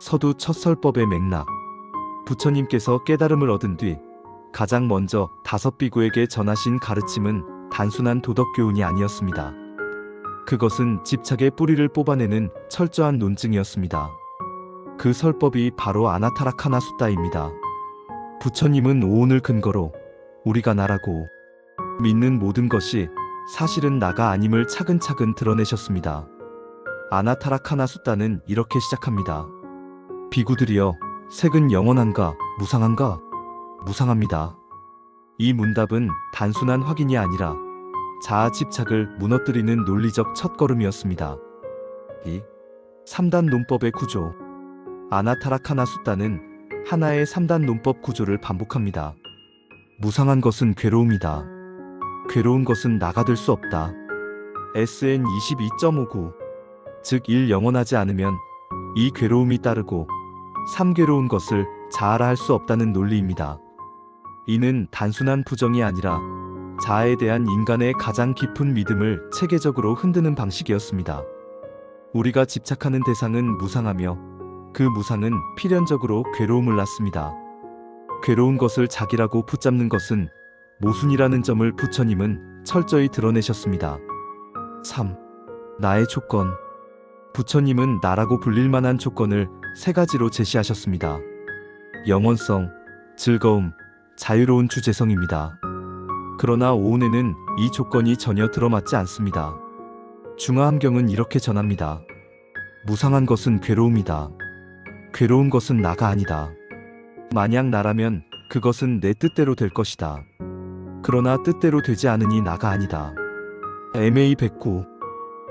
서두 첫설법의 맥락. 부처님께서 깨달음을 얻은 뒤 가장 먼저 다섯 비구에게 전하신 가르침은 단순한 도덕 교훈이 아니었습니다. 그것은 집착의 뿌리를 뽑아내는 철저한 논증이었습니다. 그 설법이 바로 아나타라카나 수다입니다. 부처님은 오온을 근거로 우리가 나라고 믿는 모든 것이 사실은 나가 아님을 차근차근 드러내셨습니다. 아나타라카나 수다는 이렇게 시작합니다. 비구들이여, 색은 영원한가, 무상한가? 무상합니다. 이 문답은 단순한 확인이 아니라 자아 집착을 무너뜨리는 논리적 첫걸음이었습니다. 이 3단 논법의 구조. 아나타라카나 수다는 하나의 3단 논법 구조를 반복합니다. 무상한 것은 괴로움이다. 괴로운 것은 나가 될 수 없다. SN 22.59. 즉, 1 영원하지 않으면 이 괴로움이 따르고 3 괴로운 것을 자아라 할 수 없다는 논리입니다. 이는 단순한 부정이 아니라 자아에 대한 인간의 가장 깊은 믿음을 체계적으로 흔드는 방식이었습니다. 우리가 집착하는 대상은 무상하며 그 무상은 필연적으로 괴로움을 낳습니다. 괴로운 것을 자기라고 붙잡는 것은 모순이라는 점을 부처님은 철저히 드러내셨습니다. 3. 나의 조건. 부처님은 나라고 불릴 만한 조건을 세 가지로 제시하셨습니다. 영원성, 즐거움, 자유로운 주제성입니다. 그러나 오온에는 이 조건이 전혀 들어맞지 않습니다. 중화함경은 이렇게 전합니다. 무상한 것은 괴로움이다. 괴로운 것은 나가 아니다. 만약 나라면 그것은 내 뜻대로 될 것이다. 그러나 뜻대로 되지 않으니 나가 아니다. MA 109.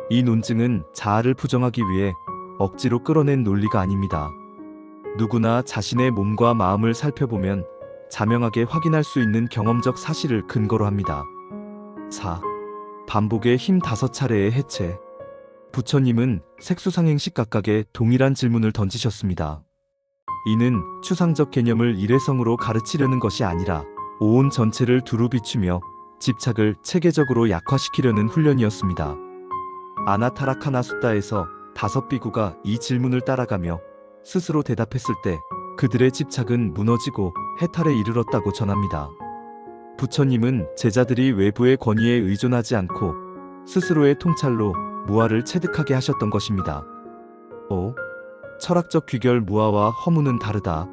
이 논증은 자아를 부정하기 위해 억지로 끌어낸 논리가 아닙니다. 누구나 자신의 몸과 마음을 살펴보면 자명하게 확인할 수 있는 경험적 사실을 근거로 합니다. 4. 반복의 힘 다섯 차례의 해체. 부처님은 색수상행식 각각에 동일한 질문을 던지셨습니다. 이는 추상적 개념을 일회성으로 가르치려는 것이 아니라 온 전체를 두루 비추며 집착을 체계적으로 약화시키려는 훈련이었습니다. 아나타라카나 수다에서 다섯 비구가 이 질문을 따라가며 스스로 대답했을 때 그들의 집착은 무너지고 해탈에 이르렀다고 전합니다. 부처님은 제자들이 외부의 권위에 의존하지 않고 스스로의 통찰로 무아를 체득하게 하셨던 것입니다. 5. 철학적 귀결 무아와 허무는 다르다.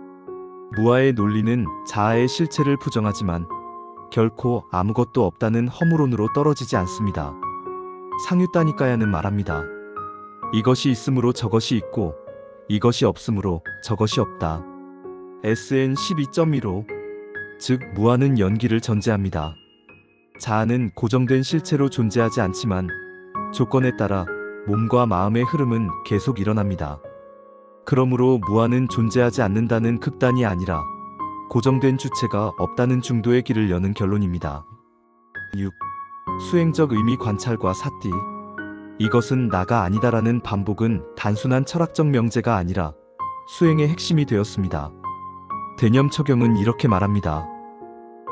무아의 논리는 자아의 실체를 부정하지만 결코 아무것도 없다는 허무론으로 떨어지지 않습니다. 상유따니까야는 말합니다. 이것이 있으므로 저것이 있고 이것이 없으므로 저것이 없다. SN 12.15. 즉, 무아는 연기를 전제합니다. 자아는 고정된 실체로 존재하지 않지만 조건에 따라 몸과 마음의 흐름은 계속 일어납니다. 그러므로 무아는 존재하지 않는다는 극단이 아니라 고정된 주체가 없다는 중도의 길을 여는 결론입니다. 6. 수행적 의미 관찰과 사띠. 이것은 나가 아니다라는 반복은 단순한 철학적 명제가 아니라 수행의 핵심이 되었습니다. 대념 처경은 이렇게 말합니다.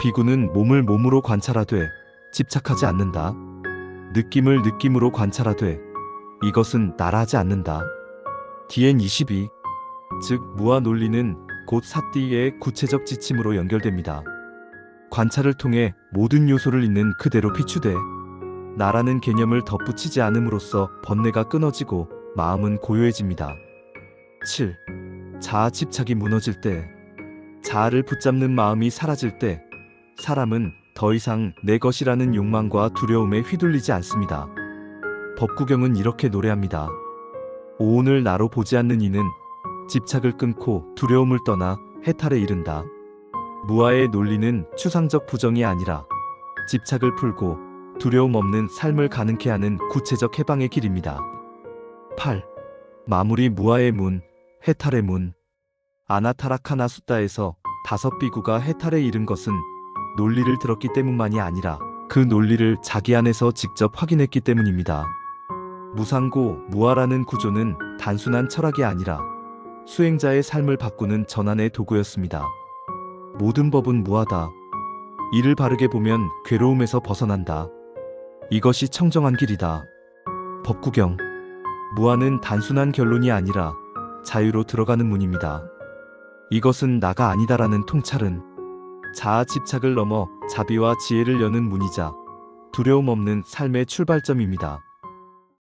비구는 몸을 몸으로 관찰하되 집착하지 않는다. 느낌을 느낌으로 관찰하되 이것은 나라하지 않는다. DN22. 즉, 무아 논리는 곧 사띠의 구체적 지침으로 연결됩니다. 관찰을 통해 모든 요소를 있는 그대로 비추되 나라는 개념을 덧붙이지 않음으로써 번뇌가 끊어지고 마음은 고요해집니다. 7. 자아 집착이 무너질 때, 자아를 붙잡는 마음이 사라질 때, 사람은 더 이상 내 것이라는 욕망과 두려움에 휘둘리지 않습니다. 법구경은 이렇게 노래합니다. 오온을 나로 보지 않는 이는 집착을 끊고 두려움을 떠나 해탈에 이른다. 무아의 논리는 추상적 부정이 아니라 집착을 풀고 두려움 없는 삶을 가능케 하는 구체적 해방의 길입니다. 8. 마무리 무아의 문, 해탈의 문. 아나타라카나 수다에서 다섯 비구가 해탈에 이른 것은 논리를 들었기 때문만이 아니라 그 논리를 자기 안에서 직접 확인했기 때문입니다. 무상고, 무아라는 구조는 단순한 철학이 아니라 수행자의 삶을 바꾸는 전환의 도구였습니다. 모든 법은 무하다. 이를 바르게 보면 괴로움에서 벗어난다. 이것이 청정한 길이다. 법구경. 무아는 단순한 결론이 아니라 자유로 들어가는 문입니다. 이것은 나가 아니다라는 통찰은 자아 집착을 넘어 자비와 지혜를 여는 문이자 두려움 없는 삶의 출발점입니다.